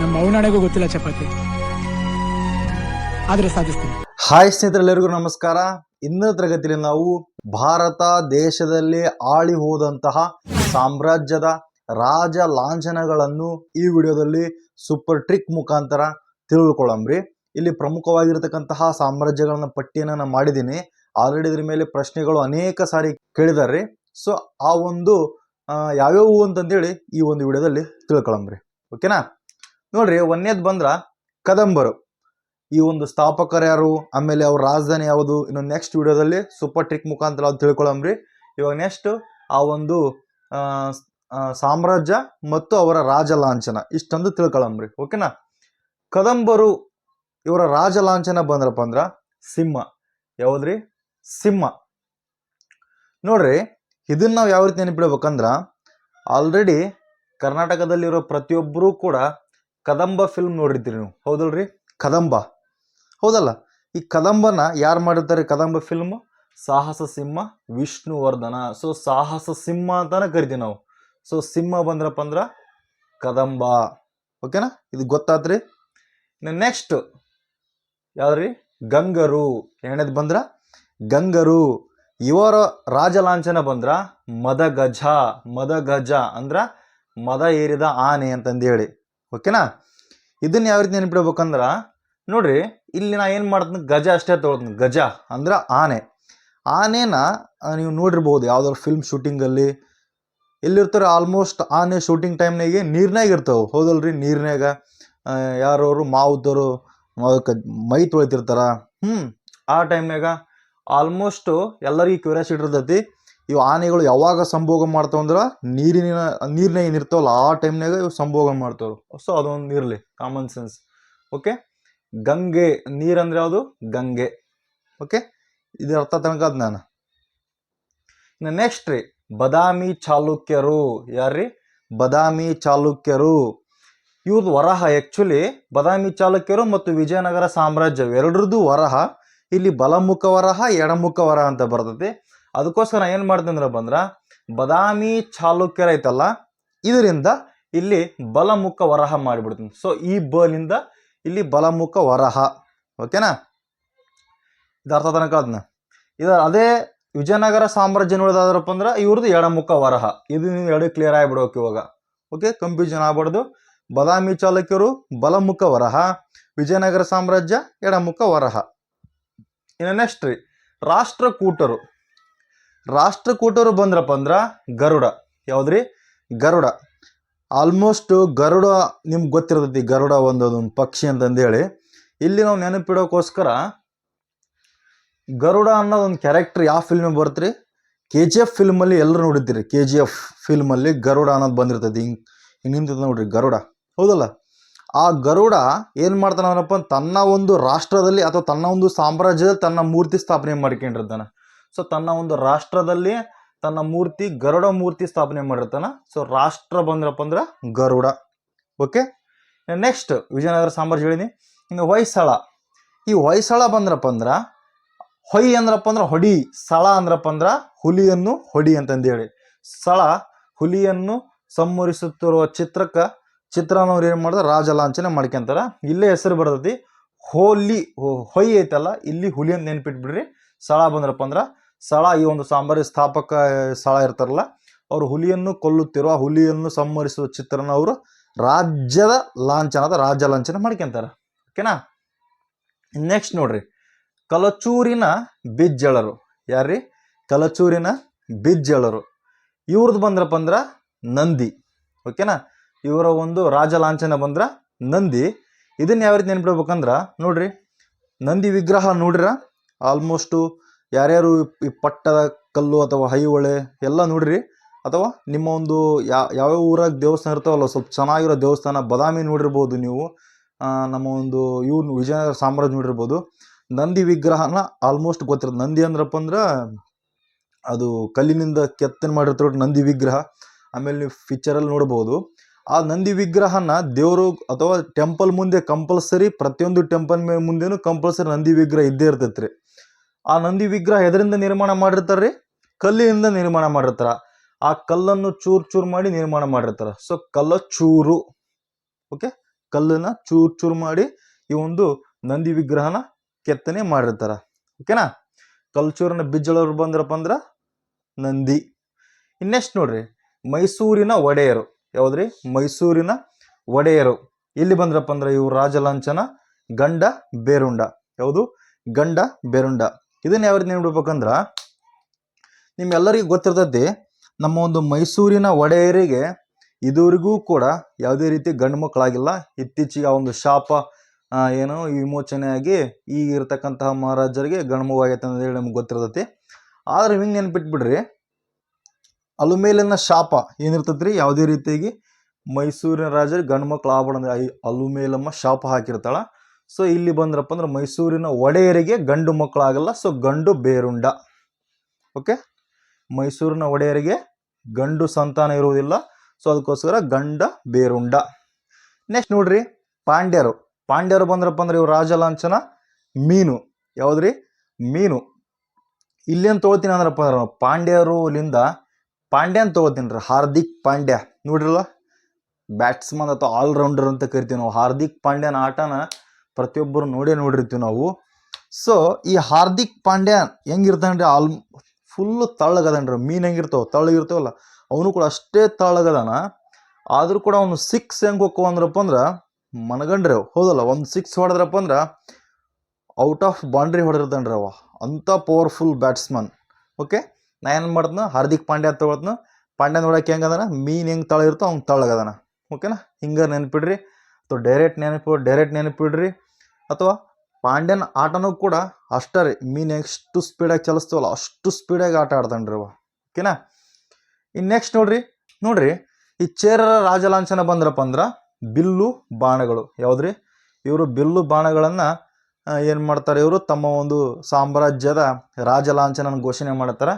ನಮ್ಮ ಗೊತ್ತಿಲ್ಲ ಚಪಾತಿ. ಆದ್ರೆ ಸಾಧಿಸ್ತೀನಿ. ಹಾಯ್ ಸ್ನೇಹಿತರೆಲ್ಲರಿಗೂ ನಮಸ್ಕಾರ. ಇಂದಿನ ತರಗತಿಯಲ್ಲಿ ನಾವು ಭಾರತ ದೇಶದಲ್ಲಿ ಆಳಿ ಹೋದಂತಹ ಸಾಮ್ರಾಜ್ಯದ ರಾಜ ಲಾಂಛನಗಳನ್ನು ಈ ವಿಡಿಯೋದಲ್ಲಿ ಸೂಪರ್ ಟ್ರಿಕ್ ಮುಖಾಂತರ ತಿಳ್ಕೊಳ್ಳಂಬ್ರಿ ಇಲ್ಲಿ ಪ್ರಮುಖವಾಗಿರ್ತಕ್ಕಂತಹ ಸಾಮ್ರಾಜ್ಯಗಳನ್ನ ಪಟ್ಟಿಯನ್ನು ನಾನು ಮಾಡಿದ್ದೀನಿ. ಆಲ್ರೆಡಿ ಇದ್ರ ಮೇಲೆ ಪ್ರಶ್ನೆಗಳು ಅನೇಕ ಸಾರಿ ಕೇಳಿದಾರ್ರಿ. ಸೊ ಆ ಒಂದು ಯಾವ್ಯಾವು ಅಂತಂದೇಳಿ ಈ ಒಂದು ವಿಡಿಯೋದಲ್ಲಿ ತಿಳ್ಕೊಳ್ಳಂಬ್ರಿ ಓಕೆನಾ ನೋಡ್ರಿ ಒಂದೇದ್ ಬಂದ್ರ ಕದಂಬರು. ಈ ಒಂದು ಸ್ಥಾಪಕರು ಯಾರು? ಆಮೇಲೆ ಅವ್ರ ರಾಜಧಾನಿ ಯಾವುದು? ಇನ್ನು ನೆಕ್ಸ್ಟ್ ವಿಡಿಯೋದಲ್ಲಿ ಸೂಪರ್ ಟ್ರಿಕ್ ಮುಖಾಂತರ ಅದು ತಿಳ್ಕೊಳಂಬ್ರಿ. ಇವಾಗ ನೆಕ್ಸ್ಟ್ ಆ ಒಂದು ಸಾಮ್ರಾಜ್ಯ ಮತ್ತು ಅವರ ರಾಜ ಲಾಂಛನ. ಇಷ್ಟೊಂದು ತಿಳ್ಕೊಳಂಬ್ರಿ ಓಕೆನಾ ಕದಂಬರು ಇವರ ರಾಜ ಲಾಂಛನ ಬಂದ್ರಪ್ಪ ಅಂದ್ರ ಸಿಂಹ. ಯಾವ್ದ್ರಿ? ಸಿಂಹ. ನೋಡ್ರಿ, ಇದನ್ನ ನಾವು ಯಾವ ರೀತಿ ನೆನಪಿಡ್ಬೇಕಂದ್ರ ಆಲ್ರೆಡಿ ಕರ್ನಾಟಕದಲ್ಲಿರೋ ಪ್ರತಿಯೊಬ್ಬರೂ ಕೂಡ ಕದಂಬ ಫಿಲ್ಮ್ ನೋಡಿರ್ತೀರಿ ನೀವು. ಹೌದಲ್ರಿ? ಕದಂಬ. ಹೌದಲ್ಲ ಈ ಕದಂಬನ ಯಾರು ಮಾಡಿರ್ತಾರೆ ಕದಂಬ ಫಿಲ್ಮ್ ಸಾಹಸ ಸಿಂಹ ವಿಷ್ಣುವರ್ಧನ. ಸೊ ಸಾಹಸ ಸಿಂಹ ಅಂತಾನೆ ಕರಿತೀವಿ ನಾವು. ಸೊ ಸಿಂಹ ಬಂದ್ರಪ್ಪ ಅಂದ್ರ ಕದಂಬ. ಓಕೆನಾ ಇದು ಗೊತ್ತಾತ್ರಿ? ಇನ್ನು ನೆಕ್ಸ್ಟ್ ಯಾವ್ದ್ರಿ? ಗಂಗರು. ಎರಡನೇದು ಬಂದ್ರ ಗಂಗರು. ಇವರ ರಾಜ ಲಾಂಛನ ಬಂದ್ರ ಮದಗಜ. ಮದಗಜ ಅಂದ್ರ ಮದ ಏರಿದ ಆನೆ ಅಂತಂದು ಹೇಳಿ. ಓಕೆನಾ ಇದನ್ನ ಯಾವ ರೀತಿ ನೆನಪಿಡ್ಬೇಕಂದ್ರ, ನೋಡ್ರಿ, ಇಲ್ಲಿ ನಾ ಏನು ಮಾಡ್ತೀನಿ? ಗಜ ಅಷ್ಟೇ ತೊಗೊಳ್ತೀನಿ. ಗಜ ಅಂದ್ರೆ ಆನೆ. ಆನೆನ ನೀವು ನೋಡಿರ್ಬೋದು, ಯಾವ್ದಾದ್ರು ಫಿಲ್ಮ್ ಶೂಟಿಂಗಲ್ಲಿ ಎಲ್ಲಿರ್ತಾರೆ ಆಲ್ಮೋಸ್ಟ್ ಆನೆ ಶೂಟಿಂಗ್ ಟೈಮ್ನಾಗೆ ನೀರಿನಾಗ ಇರ್ತಾವೆ. ಹೌದಲ್ರಿ? ನೀರಿನಾಗ ಯಾರವರು ಮಾವುದವರು ಅದಕ್ಕೆ ಮೈ ತೊಳಿತಿರ್ತಾರ. ಹ್ಞೂ ಆ ಟೈಮ್ನಾಗ ಆಲ್ಮೋಸ್ಟು ಎಲ್ಲರಿಗೂ ಕ್ಯೂರಿಯಾಸಿಟಿ ಇರ್ತೈತಿ. ಇವು ಆನೆಗಳು ಯಾವಾಗ ಸಂಭೋಗ ಮಾಡ್ತಾವಂದ್ರೆ ನೀರಿನ ನೀರಿನ ಏನು ಇರ್ತಾವಲ್ಲ ಆ ಟೈಮ್ನಾಗ ಇವು ಸಂಭೋಗ ಮಾಡ್ತಾವೆ. ಸೊ ಅದೊಂದು ಇರಲಿ ಕಾಮನ್ ಸೆನ್ಸ್ ಓಕೆ ಗಂಗೆ, ನೀರಂದ್ರೆ ಯಾವುದು? ಗಂಗೆ. ಓಕೆ ಇದು ಅರ್ಥ ತನಕ ನಾನು. ಇನ್ನು ನೆಕ್ಸ್ಟ್ ರೀ, ಬದಾಮಿ ಚಾಲುಕ್ಯರು. ಯಾರ್ರಿ? ಬದಾಮಿ ಚಾಲುಕ್ಯರು. ಇವ್ರದ್ದು ವರಹ ಆ್ಯಕ್ಚುಲಿ ಬದಾಮಿ ಚಾಲುಕ್ಯರು ಮತ್ತು ವಿಜಯನಗರ ಸಾಮ್ರಾಜ್ಯ ಎರಡರದ್ದು ವರಹ, ಇಲ್ಲಿ ಬಲಮುಖ ವರಹ, ಎಡಮುಖ ವರಹ ಅಂತ ಬರ್ತೈತಿ. ಅದಕ್ಕೋಸ್ಕರ ಏನು ಮಾಡ್ತೀನಿ ಅಂದ್ರೆ ಬಂದ್ರ, ಬದಾಮಿ ಚಾಲುಕ್ಯರ ಐತಲ್ಲ, ಇದರಿಂದ ಇಲ್ಲಿ ಬಲಮುಖ ವರಹ ಮಾಡಿಬಿಡ್ತೀನಿ. ಸೊ ಈ ಬಲಿಂದ ಇಲ್ಲಿ ಬಲಮುಖ ವರಹ. ಓಕೆನಾ? ಇದು ಅರ್ಥ ತನಕ ಅದನ್ನ ಇದು ಅದೇ ವಿಜಯನಗರ ಸಾಮ್ರಾಜ್ಯ ನೋಡೋದಾದ್ರಪ್ಪ ಅಂದ್ರೆ ಇವ್ರದ್ದು ಎಡಮುಖ ವರಹ. ಇದು ನೀವು ಎರಡು ಕ್ಲಿಯರ್ ಆಗಿಬಿಡೋಕೆ ಇವಾಗ. ಓಕೆ ಕನ್ಫ್ಯೂಷನ್ ಆಗ್ಬಾರ್ದು. ಬದಾಮಿ ಚಾಲುಕ್ಯರು ಬಲಮುಖ ವರಹ, ವಿಜಯನಗರ ಸಾಮ್ರಾಜ್ಯ ಎಡಮುಖ ವರಹ. ಇನ್ನು ನೆಕ್ಸ್ಟ್ ರೀ, ರಾಷ್ಟ್ರಕೂಟರು. ರಾಷ್ಟ್ರಕೂಟರು ಬಂದ್ರಪ್ಪ ಅಂದ್ರೆ ಗರುಡ. ಯಾವುದ್ರಿ? ಗರುಡ. ಆಲ್ಮೋಸ್ಟ್ ಗರುಡ ನಿಮ್ಗೆ ಗೊತ್ತಿರ್ತೈತಿ, ಗರುಡ ಒಂದು ಅದೊಂದು ಪಕ್ಷಿ ಅಂತಂದೇಳಿ. ಇಲ್ಲಿ ನಾವು ನೆನಪಿಡೋಕ್ಕೋಸ್ಕರ ಗರುಡ ಅನ್ನೋದು ಒಂದು ಕ್ಯಾರೆಕ್ಟರ್ ಯಾವ ಫಿಲ್ಮ್ ಬರುತ್ತೆ ಕೆ ಜಿ ಎಫ್ ಫಿಲ್ಮಲ್ಲಿ ಎಲ್ಲರೂ ನೋಡಿದ್ದೀರಿ? ಕೆ ಜಿ ಎಫ್ ಫಿಲ್ಮಲ್ಲಿ ಗರುಡ ಅನ್ನೋದು ಬಂದಿರ್ತೈತಿ. ಹಿಂಗೆ ಹಿಂಗೆ ನೋಡ್ರಿ ಗರುಡ. ಹೌದಲ್ಲ? ಆ ಗರುಡ ಏನು ಮಾಡ್ತಾನವನಪ್ಪ ತನ್ನ ಒಂದು ರಾಷ್ಟ್ರದಲ್ಲಿ ಅಥವಾ ತನ್ನ ಒಂದು ಸಾಮ್ರಾಜ್ಯದಲ್ಲಿ ತನ್ನ ಮೂರ್ತಿ ಸ್ಥಾಪನೆ ಮಾಡ್ಕೊಂಡಿರ್ತಾನೆ. ಸೊ ತನ್ನ ಒಂದು ರಾಷ್ಟ್ರದಲ್ಲಿ ತನ್ನ ಮೂರ್ತಿ ಗರುಡ ಮೂರ್ತಿ ಸ್ಥಾಪನೆ ಮಾಡಿರ್ತಾನ. ಸೊ ರಾಷ್ಟ್ರ ಬಂದ್ರಪ್ಪ ಅಂದ್ರೆ ಗರುಡ. ಓಕೆ ನೆಕ್ಸ್ಟ್ ವಿಜಯನಗರ ಸಾಮ್ರಾಜ್ಯ ಹೇಳಿನಿ. ಇನ್ನು ಹೊಯ್ಸಳ. ಈ ಹೊಯ್ಸಳ ಬಂದ್ರಪ್ಪ ಅಂದ್ರೆ, ಹೊಯ್ ಅಂದ್ರಪ್ಪ ಅಂದ್ರೆ ಹೊಡಿ, ಸಳ ಅಂದ್ರಪ್ಪ ಅಂದ್ರೆ ಹುಲಿಯನ್ನು ಹೊಡಿ ಅಂತಂದೇಳಿ ಸಳ ಹುಲಿಯನ್ನು ಸಂಹರಿಸುತ್ತಿರುವ ಚಿತ್ರಕ್ಕೆ ಚಿತ್ರನವ್ರು ಏನು ಮಾಡಿದ್ರೆ ರಾಜ ಲಾಂಛನ ಮಾಡ್ಕೊಂತಾರ. ಇಲ್ಲೇ ಹೆಸರು ಬರ್ತೈತಿ, ಹೋಲಿ ಹೊಯ್ ಐತಲ್ಲ, ಇಲ್ಲಿ ಹುಲಿ ಅಂತ ನೆನ್ಪಿಟ್ಬಿಡ್ರಿ. ಸಳ ಬಂದ್ರಪ್ಪ ಅಂದ್ರೆ ಸಳ, ಈ ಒಂದು ಸಾಂಬಾರಿ ಸ್ಥಾಪಕ ಸಳ ಇರ್ತಾರಲ್ಲ, ಅವರು ಹುಲಿಯನ್ನು ಕೊಲ್ಲುತ್ತಿರುವ ಹುಲಿಯನ್ನು ಸಂಹರಿಸುವ ಚಿತ್ರನ ಅವರು ರಾಜ್ಯದ ಲಾಂಛನದ ರಾಜ್ಯ ಲಾಂಛನ ಮಾಡ್ಕೊಂತಾರ. ಓಕೆನಾ? ನೆಕ್ಸ್ಟ್ ನೋಡ್ರಿ. ಕಲಚೂರಿನ ಬಿಜ್ಜಳರು. ಯಾರ್ರಿ? ಕಲಚೂರಿನ ಬಿಜ್ಜಳರು. ಇವ್ರದ್ದು ಬಂದ್ರಪ್ಪ ಅಂದ್ರೆ ನಂದಿ. ಓಕೆನಾ? ಇವರ ಒಂದು ರಾಜ ಲಾಂಛನ ಬಂದ್ರ ನಂದಿ. ಇದನ್ನ ಯಾವ ರೀತಿ ನೆನ್ಪಿಡ್ಬೇಕಂದ್ರೆ, ನೋಡ್ರಿ, ನಂದಿ ವಿಗ್ರಹ ನೋಡ್ರ ಆಲ್ಮೋಸ್ಟು ಯಾರ್ಯಾರು ಈ ಪಟ್ಟದ ಕಲ್ಲು ಅಥವಾ ಐಹೊಳೆ ಎಲ್ಲ ನೋಡಿರಿ. ಅಥವಾ ನಿಮ್ಮ ಒಂದು ಯಾವ ಯಾವ ಊರಾಗ ದೇವಸ್ಥಾನ ಇರ್ತಾವಲ್ಲ, ಸ್ವಲ್ಪ ಚೆನ್ನಾಗಿರೋ ದೇವಸ್ಥಾನ, ಬದಾಮಿ ನೋಡಿರ್ಬೋದು ನೀವು. ನಮ್ಮ ಒಂದು ಇವ್ರ ವಿಜಯನಗರ ಸಾಮ್ರಾಜ್ಯ ನೋಡಿರ್ಬೋದು. ನಂದಿ ವಿಗ್ರಹನ ಆಲ್ಮೋಸ್ಟ್ ಗೊತ್ತಿರೋದು. ನಂದಿ ಅಂದ್ರಪ್ಪ ಅಂದ್ರೆ ಅದು ಕಲ್ಲಿನಿಂದ ಕೆತ್ತನೆ ಮಾಡಿರ್ತಾರೆ ನಂದಿ ವಿಗ್ರಹ. ಆಮೇಲೆ ನೀವು ಪಿಕ್ಚರಲ್ಲಿ ನೋಡ್ಬೋದು. ಆ ನಂದಿ ವಿಗ್ರಹನ ದೇವರು ಅಥವಾ ಟೆಂಪಲ್ ಮುಂದೆ ಕಂಪಲ್ಸರಿ ಪ್ರತಿಯೊಂದು ಟೆಂಪಲ್ ಮೇಲೆ ಕಂಪಲ್ಸರಿ ನಂದಿ ವಿಗ್ರಹ ಇದ್ದೇ ಇರ್ತೈತೆ ರೀ ಆ ನಂದಿ ವಿಗ್ರಹ ಎದರಿಂದ ನಿರ್ಮಾಣ ಮಾಡಿರ್ತಾರೆ ರೀ ಕಲ್ಲಿನಿಂದ ನಿರ್ಮಾಣ ಮಾಡಿರ್ತಾರ. ಆ ಕಲ್ಲನ್ನು ಚೂರು ಚೂರು ಮಾಡಿ ನಿರ್ಮಾಣ ಮಾಡಿರ್ತಾರ. ಸೊ ಕಲ್ಲ ಚೂರು. ಓಕೆ ಕಲ್ಲನ್ನ ಚೂರು ಚೂರು ಮಾಡಿ ಈ ಒಂದು ನಂದಿ ವಿಗ್ರಹನ ಕೆತ್ತನೆ ಮಾಡಿರ್ತಾರ. ಓಕೆನಾ ಕಲ್ಚೂರಿನ ಬಿಜ್ಜಳವ್ರು ಬಂದ್ರಪ್ಪ ಅಂದ್ರೆ ನಂದಿ. ಇನ್ನೆಷ್ಟು ನೋಡ್ರಿ? ಮೈಸೂರಿನ ಒಡೆಯರು. ಯಾವ್ದ್ರಿ? ಮೈಸೂರಿನ ಒಡೆಯರು. ಇಲ್ಲಿ ಬಂದ್ರಪ್ಪ ಅಂದ್ರೆ ಇವ್ರು ರಾಜಲಾಂಛನ ಗಂಡ ಬೇರುಂಡ. ಯಾವುದು? ಗಂಡ ಬೇರುಂಡ. ಇದನ್ನ ಯಾವ ರೀತಿ ನೀಡ್ಬೇಕಂದ್ರೆ ನಿಮ್ಗೆಲ್ಲರಿಗೂ ಗೊತ್ತಿರ್ತೈತಿ, ನಮ್ಮ ಒಂದು ಮೈಸೂರಿನ ಒಡೆಯರಿಗೆ ಇದುವರೆಗೂ ಕೂಡ ಯಾವುದೇ ರೀತಿ ಗಂಡು ಮಕ್ಕಳಾಗಿಲ್ಲ. ಇತ್ತೀಚೆಗೆ ಆ ಒಂದು ಶಾಪ ಏನು ವಿಮೋಚನೆಯಾಗಿ ಈಗ ಇರತಕ್ಕಂತಹ ಮಹಾರಾಜರಿಗೆ ಗಂಡು ಮಗುವಾಗೈತೆ ಅಂತ ಹೇಳಿ ನಮ್ಗೆ ಗೊತ್ತಿರ್ತೈತಿ. ಆದ್ರೆ ಹಿಂಗೆ ನೆನ್ಪಿಟ್ಬಿಡ್ರಿ, ಅಲುಮೇಲಿನ ಶಾಪ ಏನಿರ್ತೈತ್ರಿ? ಯಾವುದೇ ರೀತಿಯಾಗಿ ಮೈಸೂರಿನ ರಾಜರಿಗೆ ಗಂಡು ಮಕ್ಕಳು ಆಗ್ಬಾರ್ದು ಅಲುಮೇಲಮ್ಮ ಶಾಪ ಹಾಕಿರ್ತಾಳ. ಸೊ ಇಲ್ಲಿ ಬಂದ್ರಪ್ಪ ಅಂದ್ರೆ ಮೈಸೂರಿನ ಒಡೆಯರಿಗೆ ಗಂಡು ಮಕ್ಕಳಾಗಲ್ಲ ಸೊ ಗಂಡು ಬೇರುಂಡ. ಓಕೆ ಮೈಸೂರಿನ ಒಡೆಯರಿಗೆ ಗಂಡು ಸಂತಾನ ಇರುವುದಿಲ್ಲ ಸೊ ಅದಕ್ಕೋಸ್ಕರ ಗಂಡ ಬೇರುಂಡ. ನೆಕ್ಸ್ಟ್ ನೋಡ್ರಿ, ಪಾಂಡ್ಯರು. ಪಾಂಡ್ಯರು ಬಂದ್ರಪ್ಪ ಅಂದ್ರೆ ಇವ್ರು ರಾಜಲಾಂಛನ ಮೀನು. ಯಾವ್ದ್ರಿ? ಮೀನು. ಇಲ್ಲೇನು ತೊಗೊಳ್ತೀನಿ ಅಂದ್ರಪ್ಪ ಅಂದ್ರೆ ಪಾಂಡ್ಯರುಲಿಂದ ಪಾಂಡ್ಯನ್ ತೊಗೋತೀನಿ ರೀ ಹಾರ್ದಿಕ್ ಪಾಂಡ್ಯ. ನೋಡ್ರಲ್ಲ? ಬ್ಯಾಟ್ಸ್ಮನ್ ಅಥವಾ ಆಲ್ರೌಂಡರ್ ಅಂತ ಕರಿತೀವಿ ನಾವು. ಹಾರ್ದಿಕ್ ಪಾಂಡ್ಯನ ಆಟನ ಪ್ರತಿಯೊಬ್ಬರು ನೋಡೇ ನೋಡಿರ್ತೀವಿ ನಾವು. ಸೊ ಈ ಹಾರ್ದಿಕ್ ಪಾಂಡ್ಯ ಹೆಂಗಿರ್ತಾನ್ರಿ ಆಲ್ ಫುಲ್ಲು ತಳ್ಳಗದನ್ರಿ. ಮೀನು ಹೆಂಗಿರ್ತಾವ, ತಳ್ಳಗಿರ್ತಾವಲ್ಲ, ಅವನು ಕೂಡ ಅಷ್ಟೇ ತಳ್ಳಗದಾನ. ಆದರೂ ಕೂಡ ಅವನು ಸಿಕ್ಸ್ ಹೆಂಗೆ ಹೋಕ್ಕವ ಅಂದ್ರಪ್ಪ ಅಂದ್ರೆ, ಮನಗಂಡ್ರಿ ಹೌದಲ್ಲ, ಒಂದು ಸಿಕ್ಸ್ ಹೊಡೆದ್ರಪ್ಪ ಅಂದ್ರೆ ಔಟ್ ಆಫ್ ಬೌಂಡ್ರಿ ಹೊಡೆದಿರ್ತಾನ್ರಿ ಅವ. ಅಂಥ ಪವರ್ಫುಲ್ ಬ್ಯಾಟ್ಸ್ಮನ್ ಓಕೆ ನಾ ಏನು ಮಾಡ್ತನ? ಹಾರ್ದಿಕ್ ಪಾಂಡ್ಯ ತಗೊಳ್ತನ ಪಾಂಡ್ಯ ನೋಡಕ್ಕೆ ಹೆಂಗದಾನ ಮೀನು ಹೆಂಗೆ ತಳ ಅವ್ನು ತಳ್ಳಗದಾನ. ಓಕೆನಾ ಹಿಂಗೆ ನೆನ್ಪಿಡ್ರಿ. ಅಥವಾ ಡೈರೆಕ್ಟ್ ನೆನಪು ಡೈರೆಕ್ಟ್ ನೆನಪಿಡ್ರಿ. ಅಥವಾ ಪಾಂಡ್ಯನ ಆಟನೂ ಕೂಡ ಅಷ್ಟೇ ರೀ. ಮೀನು ಎಷ್ಟು ಸ್ಪೀಡಾಗಿ ಚಲಿಸ್ತೀವಲ್ಲ, ಅಷ್ಟು ಸ್ಪೀಡಾಗಿ ಆಟ ಆಡ್ತಾನ್ರಿ ಅವ ಓಕೆನಾ? ಇನ್ನು ನೆಕ್ಸ್ಟ್ ನೋಡ್ರಿ ನೋಡ್ರಿ, ಈ ಚೇರರ ರಾಜಲಾಂಛನ ಬಂದ್ರಪ್ಪ ಅಂದ್ರೆ ಬಿಲ್ಲು ಬಾಣಗಳು. ಯಾವುದ್ರಿ? ಇವರು ಬಿಲ್ಲು ಬಾಣಗಳನ್ನು ಏನು ಮಾಡ್ತಾರೆ ಇವರು? ತಮ್ಮ ಒಂದು ಸಾಮ್ರಾಜ್ಯದ ರಾಜಲಾಂಛನ ಘೋಷಣೆ ಮಾಡ್ತಾರೆ.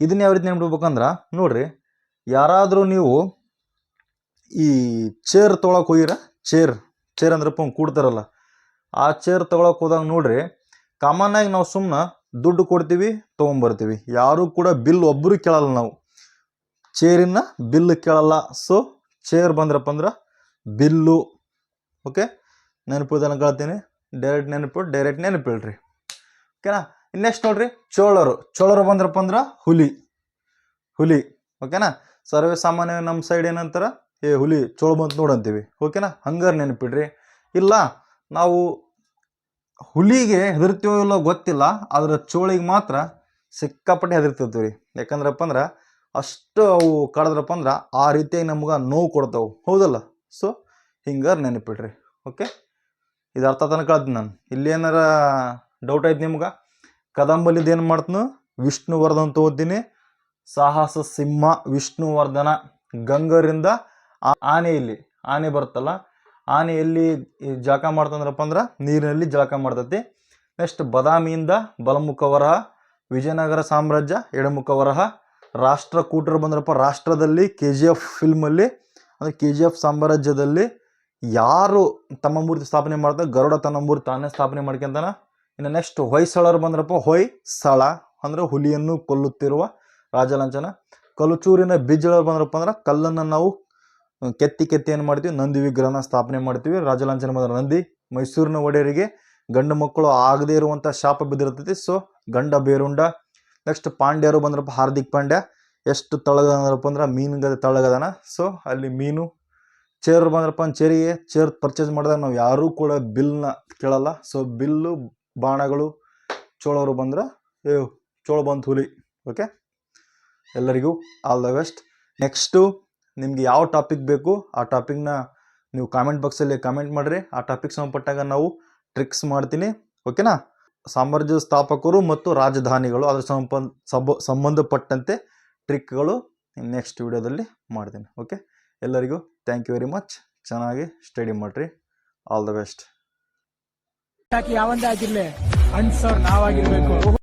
ಇದನ್ನ ಯಾವ ರೀತಿ ನೆನ್ಬಿಡ್ಬೇಕಂದ್ರೆ ನೋಡ್ರಿ, ಯಾರಾದರೂ ನೀವು ಈ ಚೇರ್ ತೊಳಕ್ಕೆ ಹೋಗಿರ, ಚೇರ್ ಚೇರ್ ಅಂದ್ರಪ್ಪ ಕೂಡ್ತಾರಲ್ಲ ಆ ಚೇರ್ ತೊಗೊಳಕ್ಕೆ ಹೋದಾಗ ನೋಡ್ರಿ ಕಾಮನ್ ಆಗಿ ನಾವು ಸುಮ್ಮನೆ ದುಡ್ಡು ಕೊಡ್ತೀವಿ, ತೊಗೊಂಬರ್ತೀವಿ. ಯಾರೂ ಕೂಡ ಬಿಲ್ ಒಬ್ಬರು ಕೇಳಲ್ಲ ನಾವು. ಚೇರಿನ ಬಿಲ್ ಕೇಳಲ್ಲ. ಸೊ ಚೇರ್ ಬಂದ್ರಪ್ಪ ಅಂದ್ರೆ ಬಿಲ್ಲು. ಓಕೆ ನೆನಪುದನ್ನು ಕೇಳ್ತೀನಿ. ಡೈರೆಕ್ಟ್ ನೆನಪು ಡೈರೆಕ್ಟ್ ನೆನಪಿಳ್ರಿ ಓಕೆನಾ ನೆಕ್ಸ್ಟ್ ನೋಡ್ರಿ? ಚೋಳರು. ಚೋಳರು ಬಂದ್ರಪ್ಪ ಅಂದ್ರೆ ಹುಲಿ. ಹುಲಿ. ಓಕೆನಾ ಸರ್ವೇ ಸಾಮಾನ್ಯ ನಮ್ಮ ಸೈಡ್ ಏನಂತಾರ, ಏ ಹುಲಿ, ಚೋಳ ಬಂತು ನೋಡಂತೀವಿ ಓಕೆನಾ ಹಂಗಾರೆ ನೆನಪಿಡ್ರಿ. ಇಲ್ಲ ನಾವು ಹುಲಿಗೆ ಹೆದರ್ತೀವೋ ಇಲ್ಲೋ ಗೊತ್ತಿಲ್ಲ, ಆದ್ರೆ ಚೋಳಿಗೆ ಮಾತ್ರ ಸಿಕ್ಕಾಪಟ್ಟೆ ಹೆದರ್ತಿರ್ತೀವಿ ರೀ ಯಾಕಂದ್ರಪ್ಪ ಅಂದ್ರೆ ಅಷ್ಟು ಅವು ಕಳೆದ್ರಪ್ಪ ಅಂದ್ರೆ ಆ ರೀತಿಯಾಗಿ ನಮ್ಗೆ ನೋವು ಕೊಡ್ತಾವೆ. ಹೌದಲ್ಲ? ಸೊ ಹಿಂಗೆ ನೆನಪಿಡ್ರಿ. ಓಕೆ ಇದು ಅರ್ಥ ತನಕ ಕಳ್ತೀನಿ ನಾನು. ಇಲ್ಲಿ ಏನಾರ ಡೌಟ್ ಆಯ್ತು ನಿಮ್ಗೆ? ಕದಂಬಲಿದ್ದು ಏನು ಮಾಡ್ತನು? ವಿಷ್ಣುವರ್ಧನ್ ತೋದ್ದೀನಿ. ಸಾಹಸ ಸಿಂಹ ವಿಷ್ಣುವರ್ಧನ ಗಂಗರಿಂದ ಆನೆ ಇಲ್ಲಿ, ಆನೆ ಬರುತ್ತಲ್ಲ ಆನೆ ಎಲ್ಲಿ ಜಳಕ ಮಾಡ್ತಂದ್ರಪ್ಪ ಅಂದ್ರೆ ನೀರಿನಲ್ಲಿ ಜಳಕ ಮಾಡ್ತತಿ. ನೆಕ್ಸ್ಟ್ ಬದಾಮಿಯಿಂದ ಬಲಮುಖ ವರಹ ವಿಜಯನಗರ ಸಾಮ್ರಾಜ್ಯ ಎಡಮುಖ ವರಹ ರಾಷ್ಟ್ರಕೂಟರು ಬಂದ್ರಪ್ಪ ರಾಷ್ಟ್ರದಲ್ಲಿ ಕೆ ಜಿ ಎಫ್ ಫಿಲ್ಮಲ್ಲಿ ಅಂದರೆ ಕೆ ಜಿ ಎಫ್ ಸಾಮ್ರಾಜ್ಯದಲ್ಲಿ ಯಾರು ತಮ್ಮ ಮೂರ್ತಿ ಸ್ಥಾಪನೆ ಮಾಡ್ತಾರೆ, ಗರುಡ ತನ್ನ ಮೂರ್ತಿ ತಾನೇ ಸ್ಥಾಪನೆ ಮಾಡ್ಕೊಂತಾನೆ. ಇನ್ನು ನೆಕ್ಸ್ಟ್ ಹೊಯ್ಸಳರು ಬಂದ್ರಪ್ಪ ಹೊಯ್ ಸಳ ಅಂದ್ರೆ ಹುಲಿಯನ್ನು ಕೊಲ್ಲುತ್ತಿರುವ ರಾಜಲಾಂಛನ ಕಲುಚೂರಿನ ಬಿಜ್ಜಳರು ಬಂದ್ರಪ್ಪ ಅಂದ್ರೆ ಕಲ್ಲನ್ನು ನಾವು ಕೆತ್ತಿ ಕೆತ್ತಿ ಏನು ಮಾಡ್ತೀವಿ? ನಂದಿ ವಿಗ್ರಹನ ಸ್ಥಾಪನೆ ಮಾಡ್ತೀವಿ. ರಾಜಲಾಂಛನ ಬಂದ್ರೆ ನಂದಿ ಮೈಸೂರಿನ ಒಡೆಯರಿಗೆ ಗಂಡು ಮಕ್ಕಳು ಆಗದೇ ಇರುವಂಥ ಶಾಪ ಬಿದ್ದಿರ್ತೈತಿ. ಸೊ ಗಂಡ ಬೇರುಂಡ ನೆಕ್ಸ್ಟ್ ಪಾಂಡ್ಯರು ಬಂದ್ರಪ್ಪ, ಹಾರ್ದಿಕ್ ಪಾಂಡ್ಯ. ಎಷ್ಟು ತಳಗದಪ್ಪ ಅಂದ್ರೆ ಮೀನುಗದ ತಳಗದನ ಸೊ ಅಲ್ಲಿ ಮೀನು ಚೇರ್ ಬಂದ್ರಪ್ಪ ಅಂದ್ರೆ ಚೇರಿಗೆ. ಚೇರ್ ಪರ್ಚೇಸ್ ಮಾಡಿದಾಗ ನಾವು ಯಾರೂ ಕೂಡ ಬಿಲ್ನ ಕೇಳಲ್ಲ. ಸೊ ಬಿಲ್ಲು ಬಾಣಗಳು ಚೋಳವರು ಬಂದ್ರೆ ಏ ಚೋಳ ಬಂತು ಹುಲಿ. ಓಕೆ ಎಲ್ಲರಿಗೂ ಆಲ್ ದ ಬೆಸ್ಟ್ ನೆಕ್ಸ್ಟು ನಿಮ್ಗೆ ಯಾವ ಟಾಪಿಕ್ ಬೇಕು, ಆ ಟಾಪಿಕ್ನ ನೀವು ಕಾಮೆಂಟ್ ಬಾಕ್ಸಲ್ಲಿ ಕಾಮೆಂಟ್ ಮಾಡಿರಿ. ಆ ಟಾಪಿಕ್ ಸಂಬಂಧಪಟ್ಟಾಗ ನಾವು ಟ್ರಿಕ್ಸ್ ಮಾಡ್ತೀನಿ. ಓಕೆನಾ ಸಾಮ್ರಾಜ್ಯದ ಸ್ಥಾಪಕರು ಮತ್ತು ರಾಜಧಾನಿಗಳು ಅದರ ಸಂಬಂಧ, ಸಬ, ಸಂಬಂಧಪಟ್ಟಂತೆ ಟ್ರಿಕ್ಗಳು ನೆಕ್ಸ್ಟ್ ವಿಡಿಯೋದಲ್ಲಿ ಮಾಡ್ತೀನಿ. ಓಕೆ ಎಲ್ಲರಿಗೂ ಥ್ಯಾಂಕ್ ಯು ವೆರಿ ಮಚ್ ಚೆನ್ನಾಗಿ ಸ್ಟಡಿ ಮಾಡಿರಿ. ಆಲ್ ದ ಬೆಸ್ಟ್ ಯಾವಂದೇ ಆಗಿರಲಿ, ಅನ್ಸರ್ ನಾವಾಗಿರ್ಬೇಕು.